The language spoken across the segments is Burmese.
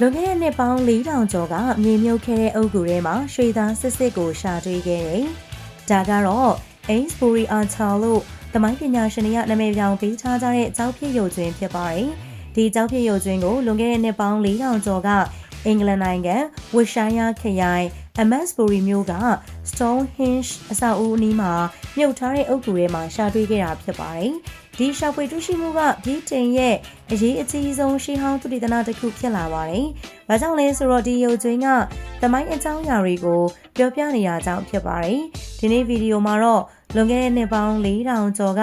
လွန်ခဲ့တဲ့နှစ်ပေါင်း4000ကျော်ကမြေမြုပ်ခဲ့တဲ့အုပ်ကူထဲမှာရွှေသားစစ်စစ်ကိုရှာတွေ့ခဲ့တယ်။ဒါကတော့ Ainsbury Archer လို့သမိုင်းပညာရှင်တွေကနာမည်ပြောင်ပေးထားကြတဲ့ကျောက်ဖြစ်ရုပ်ကျွင်းဖြစ်ပါတယ်။ဒီကျောက်ဖြစ်ရုပ်ကျွင်းကိုလွန်ခဲ့တဲ့နှစ်ပေါင်း4000ကျော်ကအင်္ဂလန်နိုင်ငံဝစ်ရှိုင်းယာခရိုင် Amesbury မြို့က Stonehenge အဆောက်အဦအနီးမှာမြုပ်ထားတဲ့အုပ်ကူထဲမှာရှာတွေ့ခဲ့တာဖြစ်ပါတယ်။ ဒီရှာဖွေတွေ့ရှိမှုကပြည်တင်ရဲ့အရေးအကြီးဆုံးရှေးဟောင်းသုတေသနတစ်ခုဖြစ်လာပါတယ်။ဘာကြောင့်လဲဆိုတော့ဒီရုပ်ကျွင်းကသမိုင်းအကြောင်းအရာတွေကိုပြောပြနေတာကြောင့်ဖြစ်ပါတယ်။ဒီနေ့ဗီဒီယိုမှာတော့လွန်ခဲ့တဲ့နှစ်ပေါင်း4000ကျော်က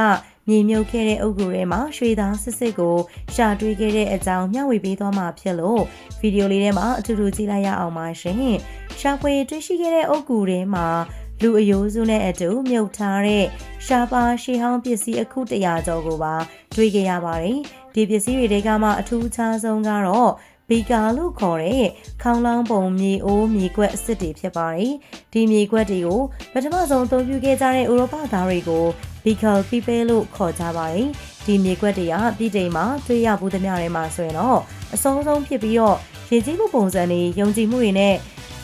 မြေမြုပ်ခဲ့တဲ့အုပ်ကူထဲမှာရွှေသားစစ်စစ်ကိုရှာတွေ့ခဲ့တဲ့အကြောင်းမျှဝေပေးသွားမှာဖြစ်လို့ဗီဒီယိုလေးထဲမှာအထူးထူးကြည့်လိုက်ရအောင်ပါရှင်။ရှာဖွေတွေ့ရှိခဲ့တဲ့အုပ်ကူထဲမှာ လူအယိုးစုနဲ့အတူမြုပ်ထားတဲ့ရှားပါရှေးဟောင်းပစ္စည်းအခုတရာကျော်ကိုပါတွေ့ခဲ့ရပါတယ်။ဒီပစ္စည်းတွေတဲကမှအထူးခြားဆုံးကတော့ဘီကာလို့ခေါ်တဲ့ခေါင်းလောင်းပုံမြေအိုးမြေကွက်အစ်စ်တွေဖြစ်ပါတယ်။ဒီမြေကွက်တွေကိုပထမဆုံးအသုံးပြုခဲ့ကြတဲ့ဥရောပသားတွေကိုဘီကာပီပဲလို့ခေါ်ကြပါတယ်။ဒီမြေကွက်တွေကပြည်တိမ်မှာတွေ့ရဘူးသမျှတွေမှာဆိုရင်တော့အဆုံးဆုံးဖြစ်ပြီးတော့ရည်ကြီးမှုပုံစံတွေယုံကြည်မှုတွေနဲ့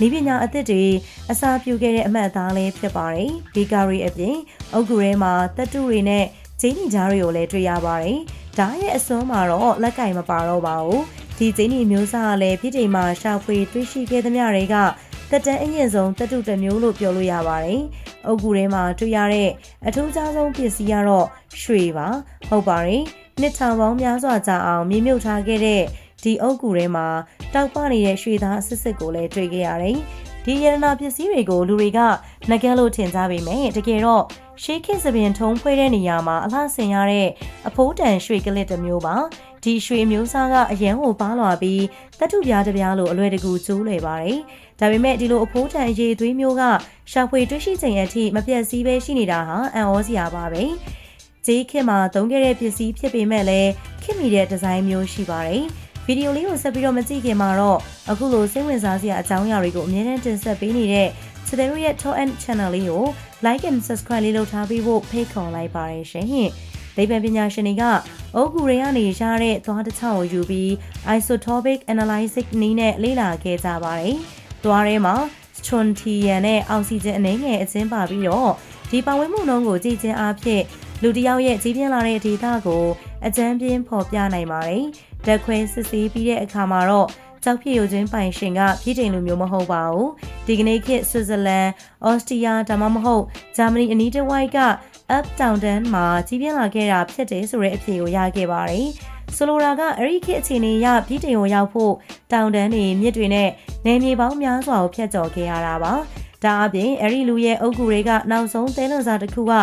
ဤပညာအသစ်တွေအစာပြုခဲ့တဲ့အမှတ်အသားလေးဖြစ်ပါတယ်။ဘီကာရီအပြင်အုတ်ဂူထဲမှာတက်တူတွေနဲ့ဂျင်းနီကြားတွေကိုလည်းတွေ့ရပါတယ်။ဒါရဲ့အစွန်းမှာတော့လက်ကင်မပါတော့ပါဘူး။ဒီဂျင်းနီမျိုးစားကလည်းပြည်ချိန်မှာရှာဖွေတွေ့ရှိခဲ့သမျှတွေကတက်တန်းအရင်ဆုံးတက်တူတစ်မျိုးလို့ပြောလို့ရပါတယ်။အုတ်ဂူထဲမှာတွေ့ရတဲ့အထူးခြားဆုံးပစ္စည်းကတော့ရွှေပါ။ဟုတ်ပါတယ်။နှစ်ထောင်ပေါင်းများစွာကြာအောင်မြေမြုပ်ထားခဲ့တဲ့ ဒီအုတ်ဂူထဲမှာတောက်ပနေတဲ့ရွှေသားအစစ်စစ်ကိုလည်းတွေ့ခဲ့ရတယ်။ဒီရတနာပစ္စည်းတွေကိုလူတွေကငကဲလို့ထင်ကြပေမဲ့တကယ်တော့ရှေးခေတ်သဘင်ထုံးဖွဲတဲ့နေရာမှာအလှဆင်ရတဲ့အဖိုးတန်ရွှေကလစ်တစ်မျိုးပါ။ဒီရွှေမျိုးစားကအရန်ကိုပါလာပြီးတတုပြားတစ်ပြားလိုအလွယ်တကူကျိုးလွယ်ပါတယ်။ဒါပေမဲ့ဒီလိုအဖိုးတန်အရေးသွေးမျိုးကရှာဖွေတွေ့ရှိချိန်အထိမပြတ်စည်းပဲရှိနေတာဟာအံ့ဩစရာပါပဲ။ဂျေးခေတ်မှာသုံးခဲ့တဲ့ပစ္စည်းဖြစ်ပေမဲ့လည်းခင်မီတဲ့ဒီဇိုင်းမျိုးရှိပါတယ်။ ဗီဒီယိုလေးကိုဆက်ပြီးတော့မကြည့်ခင်မှာတော့အခုလိုစိတ်ဝင်စားစရာအကြောင်းအရာတွေကိုအမြဲတမ်းတင်ဆက်ပေးနေတဲ့စတဲ့ရဲ့ Top and Channel လေးကို Like and Subscribe လေးလုပ်ထားပြီးဖို့ဖိတ်ခေါ်လိုက်ပါတယ်ရှင်။ဒီပန်ပညာရှင်တွေကအိုကူရေကနေရတဲ့သွားတစ်ချောင်းကိုယူပြီး isotopic analysis နည်းနဲ့လေ့လာခဲ့ကြပါတယ်။သွားထဲမှာ strontium နဲ့အောက်ဆီဂျင်အနည်းငယ်အကျဉ်းပါပြီးတော့ဒီပါဝင်မှုနှုန်းကိုကြည့်ခြင်းအဖြစ် လူတစ်ယောက်ရဲ့ကြီးပြင်းလာတဲ့ဒေတာကိုအကြမ်းပြင်းဖော်ပြနိုင်ပါတယ်။ဓာတ်ခွဲစစ်ဆေးပြီးတဲ့အခါမှာတော့ကြောက်ဖြစ်ရုံချင်းပိုင်ရှင်ကပြည်ချိန်လိုမျိုးမဟုတ်ပါဘူး။ဒီကနေ့ခေတ်ဆွစ်ဇာလန်၊အော်စတြီးယားဒါမှမဟုတ်ဂျာမနီအနီးတစ်ဝိုက်က up down down မှာကြီးပြင်းလာခဲ့တာဖြစ်တယ်ဆိုတဲ့အဖြေကိုရခဲ့ပါတယ်။ဆိုလိုတာကအဲ့ဒီခေတ်အခြေအနေရပြည်ချိန်ကိုရောက်ဖို့တောင်တန်းတွေမြစ်တွေနဲ့နယ်မြေပေါင်းများစွာကိုဖျက်ကျော်ခဲ့ရတာပါ။ဒါအပြင်အဲ့ဒီလူရဲ့အုပ်ကူတွေကနောက်ဆုံးသဲလွန်စာတစ်ခုက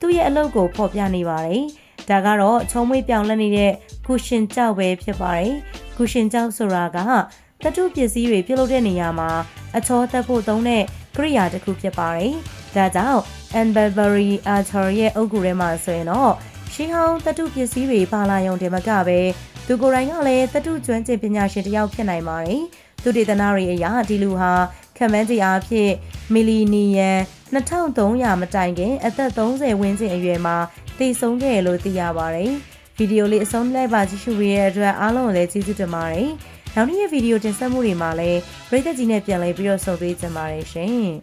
သူ့ရဲ့အလုပ်ကိုဖော်ပြနေပါတယ်။ဒါကတော့ချုံမွေးပြောင်းလဲနေတဲ့ကုရှင်ကြောက်ပဲဖြစ်ပါတယ်။ကုရှင်ကြောက်ဆိုတာကတတုပစ္စည်းတွေပြုလုပ်တဲ့နေရာမှာအချောတက်ဖို့သုံးတဲ့ကိရိယာတစ်ခုဖြစ်ပါတယ်။ဒါကြောင့် Anberbury Archer ရဲ့အုပ်ကူထဲမှာဆိုရင်တော့ရှင်းဟောင်းတတုပစ္စည်းတွေပါလာရုံတင်မကပဲသူကိုယ်တိုင်ကလည်းတတုကျွမ်းကျင်ပညာရှင်တစ်ယောက်ဖြစ်နိုင်ပါတယ်။သူဒေသနာတွေအရာဒီလူဟာ ခံမှန်းကြည့်အားဖြင့်မီလီနီယံ2300မတိုင်ခင် အသက်30ဝန်းကျင်အရွယ်မှာတည်ဆုံးခဲ့လို့သိရပါတယ်။ဗီဒီယိုလေးအဆုံးလိုက်ပါကြည့်ရှုရတဲ့အတွက်အားလုံးကိုလည်းကျေးဇူးတင်ပါတယ်။နောက်နေ့ရဲ့ဗီဒီယိုတင်ဆက်မှုတွေမှာလည်းပရိသတ်ကြီးနဲ့ပြန်လည်ပြီးတော့ဆုံတွေ့ကြပါရစေရှင်။